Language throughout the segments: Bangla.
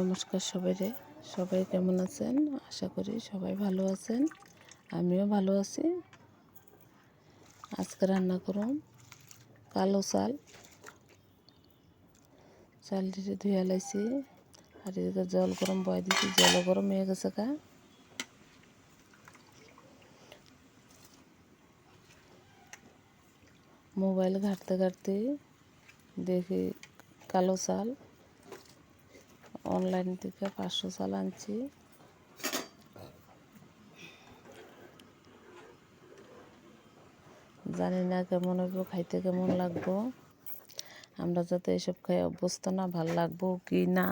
নমস্কার সবাইরে। সবাই কেমন আছেন? আশা করি সবাই ভালো আছেন। আমিও ভালো আছি। আজকে রান্না করুন কালো চাল। চালটিতে ধুয়ে লাইছি আর এদিকে জল গরম বয় দিছি জল গরম হয়ে গেছে কা মোবাইল ঘাটতে ঘাটতে দেখি কালো চাল। অনলাইন থেকে পাঁচশো চাল আনছি। জানি না কেমন হইব, খাইতে কেমন লাগবো। আমরা যাতে এসব খাই অভ্যস্ত না, ভালো লাগবো কি না,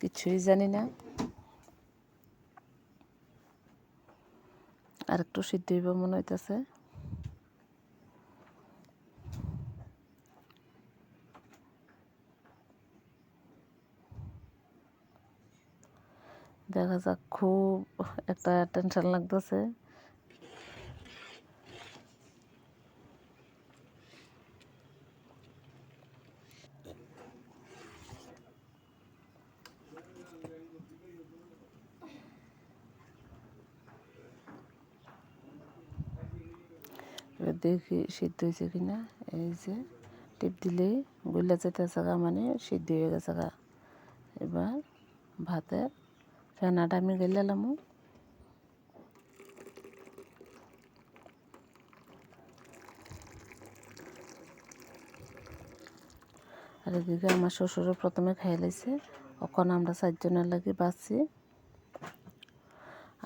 কিছুই জানি না। আর একটু সিদ্ধ হইব মনে হইতেছে। দেখা যাক, খুব একটা টেনশন লাগতেছে। দেখি সিদ্ধ হয়েছে কিনা। এই যে, টিপ দিলেই গইলা যেতেছে গা মানে সিদ্ধ হয়ে গেছে এবার ভাতের ফেনাটা আমি গেলাম আর এদিকে আমার শ্বশুরও প্রথমে খাই লাইছে এখন আমরা চারজনের লাগে বাঁচছি।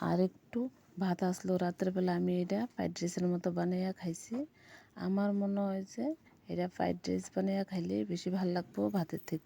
আর একটু ভাত আসলো রাতের বেলা আমি এটা ফ্রাইড রাইসের মতো বানাইয়া খাইছি। আমার মনে হয় যে এটা ফ্রাইড রাইস বানাইয়া খাইলে বেশি ভালো লাগবো ভাতের থেকে।